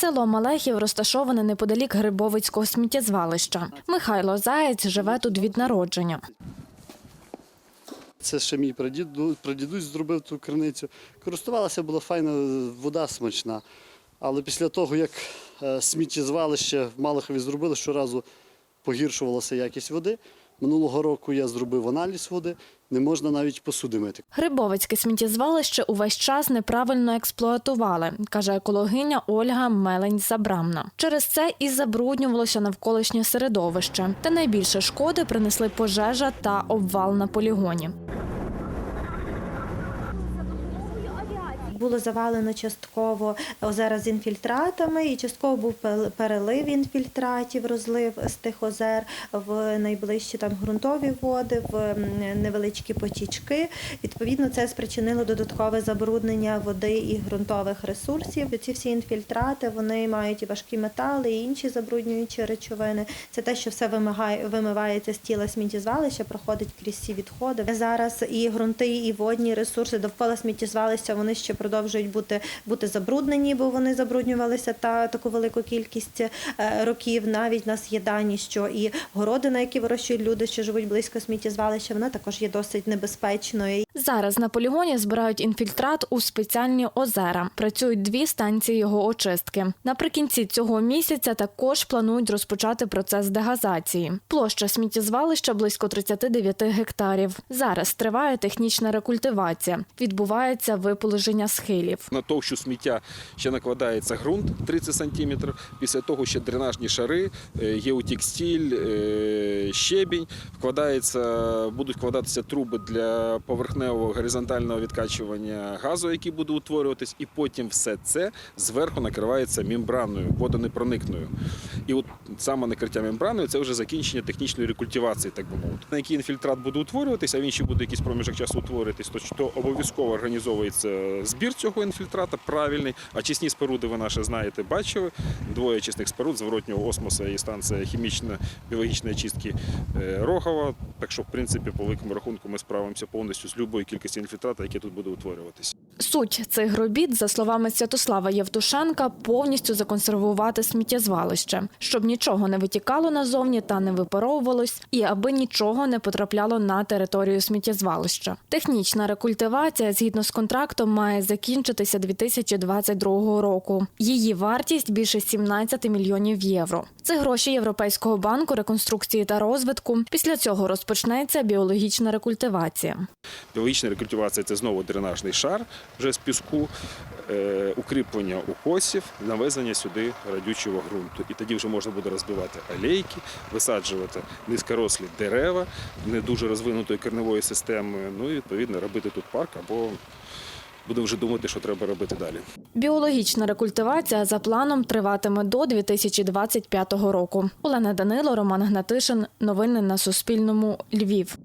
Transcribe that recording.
Село Малехів розташоване неподалік Грибовицького сміттєзвалища. Михайло Заєць живе тут від народження. Це ще мій прадіду, прадідусь зробив ту криницю. Користувалася була файна, вода смачна. Але після того, як е, сміттєзвалище в Малахові зробили, щоразу погіршувалася якість води. Минулого року я зробив аналіз води, не можна навіть посуди мити. Грибовицьке сміттєзвалище увесь час неправильно експлуатували, каже екологиня Ольга Мелень-Забрамна. Через це і забруднювалося навколишнє середовище. Та найбільше шкоди принесли пожежа та обвал на полігоні. Було завалено частково озера з інфільтратами, і частково був перелив інфільтратів, розлив з тих озер в найближчі там ґрунтові води, в невеличкі потічки. Відповідно, це спричинило додаткове забруднення води і ґрунтових ресурсів. Ці всі інфільтрати вони мають і важкі метали, і інші забруднюючі речовини. Це те, що все вимагає, вимивається з тіла сміттєзвалища, проходить крізь ці відходи. Зараз і ґрунти, і водні ресурси довкола сміттєзвалища вони ще продовжують бути, бути забруднені, бо вони забруднювалися та таку велику кількість е, років. Навіть в нас є дані, що і городина, які вирощують люди, що живуть близько сміттєзвалища, вона також є досить небезпечною. Зараз на полігоні збирають інфільтрат у спеціальні озера. Працюють дві станції його очистки. Наприкінці цього місяця також планують розпочати процес дегазації. Площа сміттєзвалища близько 39 гектарів. Зараз триває технічна рекультивація. Відбувається виполеження схилів. На товщу сміття ще накладається ґрунт 30 см, після того ще дренажні шари, геотекстиль, е, щебінь. Будуть вкладатися труби для поверхневого горизонтального відкачування газу, який буде утворюватись, і потім все це зверху накривається мембраною, водонепроникною. І от саме накриття мембраною це вже закінчення технічної рекультивації, так би мовити. На який інфільтрат буде утворюватись, а він ще буде якийсь проміжок часу утворюватись, то обов'язково організовується збір цього інфільтрата правильний. А чисні споруди ви наші знаєте, бачили. Двоє чисних споруд зворотнього осмоса і станція хімічно-біологічної чистки е, Рогова. Так що, в принципі, по великому рахунку ми справимося повністю з любою кількістю інфільтрата, яке тут буде утворюватись. Суть цих робіт, за словами Святослава Євтушенка, повністю законсервувати сміттєзвалище, щоб нічого не витікало назовні та не випаровувалось, і аби нічого не потрапляло на територію сміттєзвалища. Технічна рекультивація, згідно з контрактом, має закінчитися 2022 року. Її вартість більше 17 мільйонів євро. Це гроші Європейського банку реконструкції та розвитку. Після цього розпочнеться біологічна рекультивація. Біологічна рекультивація це знову дренажний шар вже з піску, е, укріплення укосів, навезення сюди радючого ґрунту. І тоді вже можна буде розбивати алейки, висаджувати низькорослі дерева не дуже розвинутою корневою системою. Ну і відповідно робити тут парк або будемо вже думати, що треба робити далі. Біологічна рекультивація за планом триватиме до 2025 року. Олена Данило, Роман Гнатишин. Новини на Суспільному. Львів.